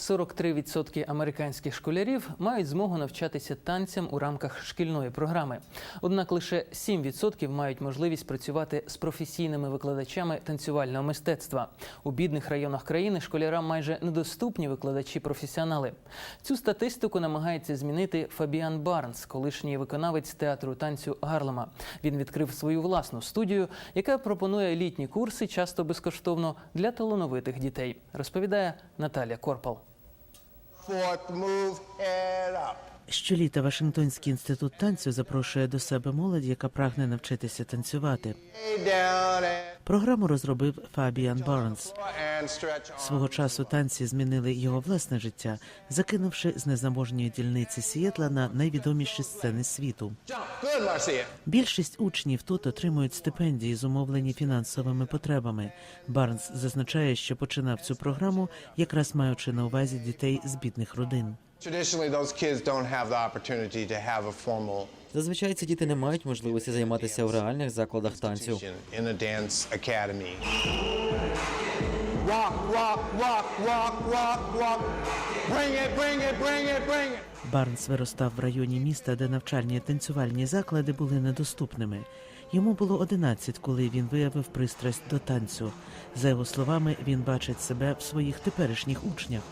43% американських школярів мають змогу навчатися танцям у рамках шкільної програми. Однак лише 7% мають можливість працювати з професійними викладачами танцювального мистецтва. У бідних районах країни школярам майже недоступні викладачі-професіонали. Цю статистику намагається змінити Фабіан Барнс, колишній виконавець театру танцю Гарлема. Він відкрив свою власну студію, яка пропонує літні курси, часто безкоштовно для талановитих дітей. Розповідає Наталя Корпал. Fourth move, head up. Щоліта Вашингтонський інститут танцю запрошує до себе молодь, яка прагне навчитися танцювати. Програму розробив Фабіан Барнс. Свого часу танці змінили його власне життя, закинувши з незаможньої дільниці Сієтла на найвідоміші сцени світу. Більшість учнів тут отримують стипендії, зумовлені фінансовими потребами. Барнс зазначає, що починав цю програму, якраз маючи на увазі дітей з бідних родин. Traditionally, those kids don't have the opportunity to have a formal Зазвичай ці діти не мають можливості займатися в реальних закладах it. Барнс виростав в районі міста, де навчальні танцювальні заклади були недоступними. Йому було 11, коли він виявив пристрасть до танцю. За його словами, він бачить себе в своїх теперішніх учнях.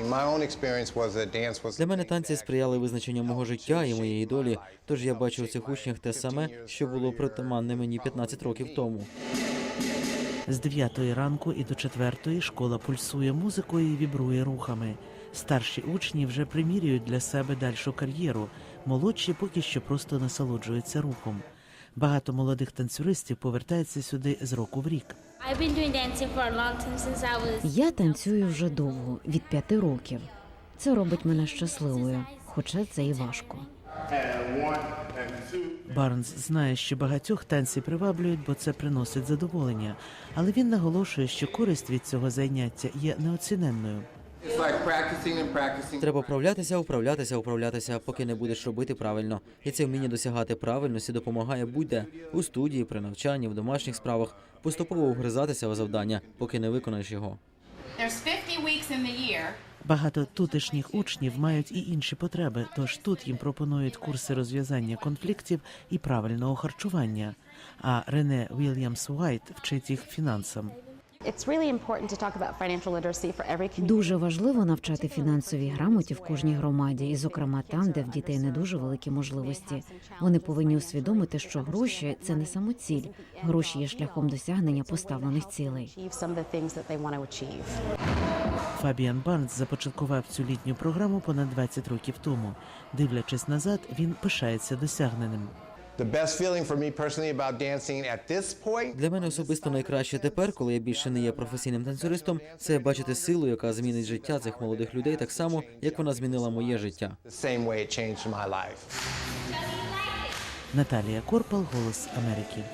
My own experience was that dance was Для мене танці сприяли визначенню мого життя і моєї долі. Тож я бачу у цих учнях те саме, що було притаманне мені 15 років тому. З 9 ранку і до 4 школа пульсує музикою і вібрує рухами. Старші учні вже примірюють для себе дальшу кар'єру. Молодші поки що просто насолоджуються рухом. Багато молодих танцюристів повертаються сюди з року в рік. Я танцюю вже довго, від п'яти років. Це робить мене щасливою, хоча це і важко. Барнс знає, що багатьох танці приваблюють, бо це приносить задоволення. Але він наголошує, що користь від цього заняття є неоціненною. Треба вправлятися, вправлятися, вправлятися, поки не будеш робити правильно. І це вміння досягати правильності допомагає будь-де у студії, при навчанні, в домашніх справах, поступово вгризатися у завдання, поки не виконаєш його. There's 50 weeks in the year. Багато тутешніх учнів мають і інші потреби, тож тут їм пропонують курси розв'язання конфліктів і правильного харчування. А Рене Вільямс Уайт вчить їх фінансам. It's really important to talk about financial literacy for every community. Дуже важливо навчати фінансовій грамоті в кожній громаді, і зокрема там, де в дітей не дуже великі можливості. Вони повинні усвідомити, що гроші це не самоціль. Гроші є шляхом досягнення поставлених цілей. Фабіан Барнс започаткував цю літню програму понад 20 років тому. Дивлячись назад, він пишається досягненим. The best feeling for me personally about dancing at this point Для мене особисто найкраще тепер, коли я більше не є професійним танцюристом, це бачити силу, яка змінить життя цих молодих людей так само, як вона змінила моє життя. the same way it changed my life. Наталія Корпал, Голос Америки.